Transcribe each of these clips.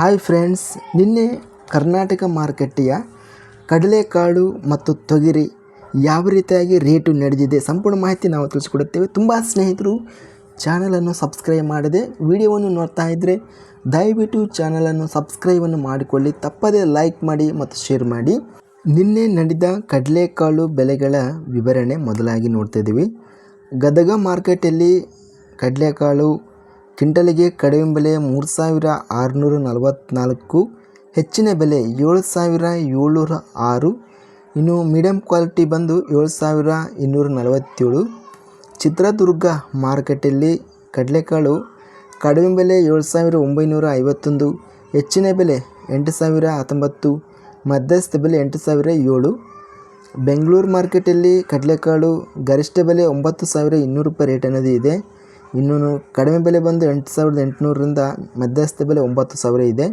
Hi friends ನಿನ್ನೆ ಕರ್ನಾಟಕ ಮಾರುಕಟ್ಟೆಯ ಕಡಲೆಕಾಳು ಮತ್ತು ತೊಗರಿ ಯಾವ ರೀತಿಯಾಗಿ ರೇಟು ನಡೆದಿದೆ ಸಂಪೂರ್ಣ ಮಾಹಿತಿ ನಾವು ತಿಳಿಸ್ಕೊಡುತ್ತೇವೆ. ತುಂಬ ಸ್ನೇಹಿತರು ಚಾನಲನ್ನು ಸಬ್ಸ್ಕ್ರೈಬ್ ಮಾಡದೆ ವಿಡಿಯೋವನ್ನು ನೋಡ್ತಾ ಇದ್ದರೆ ದಯವಿಟ್ಟು ಚಾನಲನ್ನು ಸಬ್ಸ್ಕ್ರೈಬನ್ನು ಮಾಡಿಕೊಳ್ಳಿ, ತಪ್ಪದೇ ಲೈಕ್ ಮಾಡಿ ಮತ್ತು ಶೇರ್ ಮಾಡಿ. ನಿನ್ನೆ ನಡೆದ ಕಡಲೆಕಾಳು ಬೆಲೆಗಳ ವಿವರಣೆ ಮೊದಲಾಗಿ ನೋಡ್ತಾ ಇದ್ದೀವಿ. ಗದಗ ಮಾರ್ಕೆಟಲ್ಲಿ ಕಡಲೆಕಾಳು ಕ್ವಿಂಟಲಿಗೆ ಕಡಿಮೆ ಬೆಲೆ ಮೂರು ಸಾವಿರ ಆರುನೂರ ನಲವತ್ತ್ನಾಲ್ಕು ಹೆಚ್ಚಿನ ಬೆಲೆ ಏಳು ಸಾವಿರ ಏಳ್ನೂರ ಆರು, ಇನ್ನು ಮೀಡಿಯಂ ಕ್ವಾಲಿಟಿ ಬಂದು ಏಳು ಸಾವಿರ ಇನ್ನೂರ ನಲವತ್ತೇಳು. ಚಿತ್ರದುರ್ಗ ಮಾರುಕಟ್ಟೆಯಲ್ಲಿ ಕಡಲೆಕಾಳು ಕಡಿಮೆ ಬೆಲೆ ಏಳು ಸಾವಿರ ಒಂಬೈನೂರ ಐವತ್ತೊಂದು, ಹೆಚ್ಚಿನ ಬೆಲೆ ಎಂಟು ಸಾವಿರ ಹತ್ತೊಂಬತ್ತು, ಮಧ್ಯಸ್ಥ ಬೆಲೆ ಎಂಟು ಸಾವಿರ ಏಳು. ಬೆಂಗಳೂರು ಮಾರ್ಕೆಟಲ್ಲಿ ಕಡಲೆಕಾಳು ಗರಿಷ್ಠ ಬೆಲೆ ಒಂಬತ್ತು ಸಾವಿರ ಇನ್ನೂರು ರೂಪಾಯಿ ರೇಟ್ ಅನ್ನೋದು ಇದೆ. ಇನ್ನೂ ಕಡಿಮೆ ಬೆಲೆ ಬಂದು ಎಂಟು ಸಾವಿರದ ಎಂಟುನೂರರಿಂದ ಮಧ್ಯಸ್ಥ ಬೆಲೆ ಒಂಬತ್ತು ಸಾವಿರ ಇದೆ.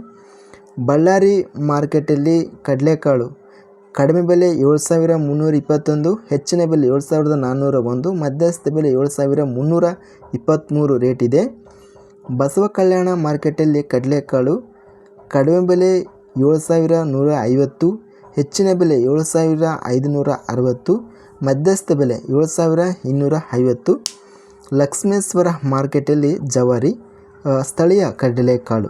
ಬಳ್ಳಾರಿ ಮಾರ್ಕೆಟಲ್ಲಿ ಕಡಲೆಕಾಳು ಕಡಿಮೆ ಬೆಲೆ ಏಳು ಸಾವಿರ ಮುನ್ನೂರ ಇಪ್ಪತ್ತೊಂದು, ಹೆಚ್ಚಿನ ಬೆಲೆ ಏಳು ಸಾವಿರದ ನಾನ್ನೂರ ಒಂದು, ಮಧ್ಯಸ್ಥ ಬೆಲೆ ಏಳು ಸಾವಿರ ಮುನ್ನೂರ ಇಪ್ಪತ್ತ್ಮೂರು ರೇಟ್ ಇದೆ. ಬಸವ ಕಲ್ಯಾಣ ಮಾರ್ಕೆಟಲ್ಲಿ ಕಡಲೆಕಾಳು ಕಡಿಮೆ ಬೆಲೆ ಏಳು ಸಾವಿರ ನೂರ ಐವತ್ತು, ಹೆಚ್ಚಿನ ಬೆಲೆ ಏಳು ಸಾವಿರ ಐದುನೂರ ಅರವತ್ತು, ಮಧ್ಯಸ್ಥ ಬೆಲೆ ಏಳು ಸಾವಿರ ಇನ್ನೂರ ಐವತ್ತು. ಲಕ್ಷ್ಮೇಶ್ವರ ಮಾರ್ಕೆಟಲ್ಲಿ ಜವಾರಿ ಸ್ಥಳೀಯ ಕಡಲೆಕಾಳು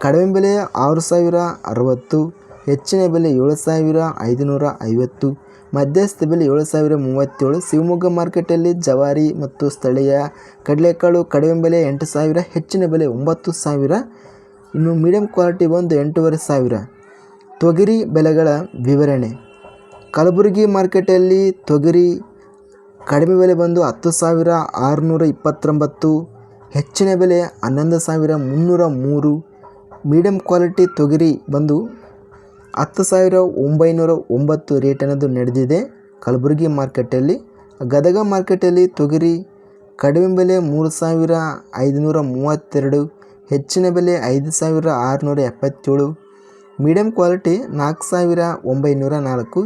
ಕಡಿಮೆ ಬೆಲೆ ಆರು ಸಾವಿರ ಅರವತ್ತು, ಹೆಚ್ಚಿನ ಬೆಲೆ ಏಳು ಸಾವಿರ ಐದುನೂರ ಐವತ್ತು, ಮಧ್ಯಸ್ಥ ಬೆಲೆ ಏಳು ಸಾವಿರ ಮೂವತ್ತೇಳು. ಶಿವಮೊಗ್ಗ ಮಾರ್ಕೆಟಲ್ಲಿ ಜವಾರಿ ಮತ್ತು ಸ್ಥಳೀಯ ಕಡಲೆಕಾಳು ಕಡಿಮೆ ಬೆಲೆ ಎಂಟು ಸಾವಿರ, ಹೆಚ್ಚಿನ ಬೆಲೆ ಒಂಬತ್ತು ಸಾವಿರ, ಇನ್ನು ಮೀಡಿಯಂ ಕ್ವಾಲಿಟಿ ಬಂದು ಎಂಟೂವರೆ ಸಾವಿರ. ತೊಗರಿ ಬೆಲೆಗಳ ವಿವರಣೆ. ಕಲಬುರಗಿ ಮಾರ್ಕೆಟಲ್ಲಿ ತೊಗರಿ ಕಡಿಮೆ ಬೆಲೆ ಬಂದು ಹತ್ತು ಸಾವಿರ ಆರುನೂರ ಇಪ್ಪತ್ತೊಂಬತ್ತು, ಹೆಚ್ಚಿನ ಬೆಲೆ ಹನ್ನೊಂದು ಸಾವಿರ ಮುನ್ನೂರ ಮೂರು ಮೀಡಿಯಂ ಕ್ವಾಲಿಟಿ ತೊಗರಿ ಬಂದು ಹತ್ತು ಸಾವಿರ ಒಂಬೈನೂರ ಒಂಬತ್ತು ರೇಟ್ ಅನ್ನೋದು ನಡೆದಿದೆ. ಕಲಬುರಗಿ ಮಾರ್ಕೆಟಲ್ಲಿ ಗದಗ ಮಾರ್ಕೆಟಲ್ಲಿ ತೊಗರಿ ಕಡಿಮೆ ಬೆಲೆ ಮೂರು ಸಾವಿರ ಐದುನೂರ ಮೂವತ್ತೆರಡು, ಹೆಚ್ಚಿನ ಬೆಲೆ ಐದು ಸಾವಿರ ಆರುನೂರ ಎಪ್ಪತ್ತೇಳು ಮೀಡಿಯಂ ಕ್ವಾಲಿಟಿ ನಾಲ್ಕು ಸಾವಿರ ಒಂಬೈನೂರ ನಾಲ್ಕು.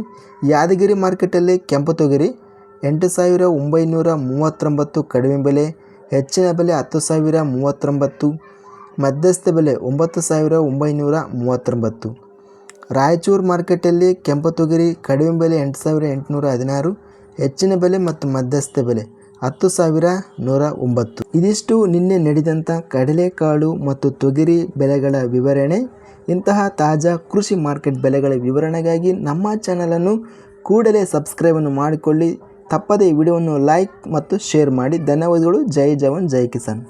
ಯಾದಗಿರಿ ಮಾರ್ಕೆಟಲ್ಲಿ ಕೆಂಪು ತೊಗರಿ ಎಂಟು ಸಾವಿರ ಒಂಬೈನೂರ ಮೂವತ್ತೊಂಬತ್ತು ಕಡಿಮೆ ಬೆಲೆ, ಹೆಚ್ಚಿನ ಬೆಲೆ ಹತ್ತು ಸಾವಿರ ಮೂವತ್ತೊಂಬತ್ತು ಮಧ್ಯಸ್ಥ ಬೆಲೆ ಒಂಬತ್ತು ಸಾವಿರ ಒಂಬೈನೂರ ಮೂವತ್ತೊಂಬತ್ತು. ರಾಯಚೂರು ಮಾರ್ಕೆಟಲ್ಲಿ ಕೆಂಪು ತೊಗರಿ ಕಡಿಮೆ ಬೆಲೆ ಎಂಟು ಸಾವಿರ ಎಂಟುನೂರ ಹದಿನಾರು, ಹೆಚ್ಚಿನ ಬೆಲೆ ಮತ್ತು ಮಧ್ಯಸ್ಥ ಬೆಲೆ ಹತ್ತು ಸಾವಿರ ನೂರ ಒಂಬತ್ತು. ಇದಿಷ್ಟು ನಿನ್ನೆ ನಡೆದಂಥ ಕಡಲೆಕಾಳು ಮತ್ತು ತೊಗರಿ ಬೆಲೆಗಳ ವಿವರಣೆ. ಇಂತಹ ತಾಜಾ ಕೃಷಿ ಮಾರ್ಕೆಟ್ ಬೆಲೆಗಳ ವಿವರಣೆಗಾಗಿ ನಮ್ಮ ಚಾನಲನ್ನು ಕೂಡಲೇ ಸಬ್ಸ್ಕ್ರೈಬನ್ನು ಮಾಡಿಕೊಳ್ಳಿ. ತಪ್ಪದೇ ವಿಡಿಯೋವನ್ನು ಲೈಕ್ ಮತ್ತು ಶೇರ್ ಮಾಡಿ. ಧನ್ಯವಾದಗಳು. ಜೈ ಜವಾನ್ ಜೈ ಕಿಸಾನ್.